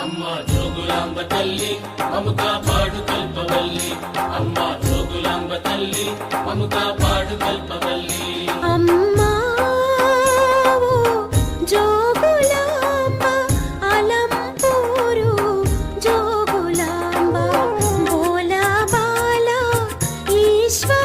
అమ్మ జోగులాంబ తల్లి మము కాపాడు కల్పవల్లి. అమ్మ జోగులాంబ తల్లి మము కాపాడు కల్పవల్లి. అమ్మా జోగులాంబ అలంపూరు జోగులాంబ బోలా బాల ఈశ్వర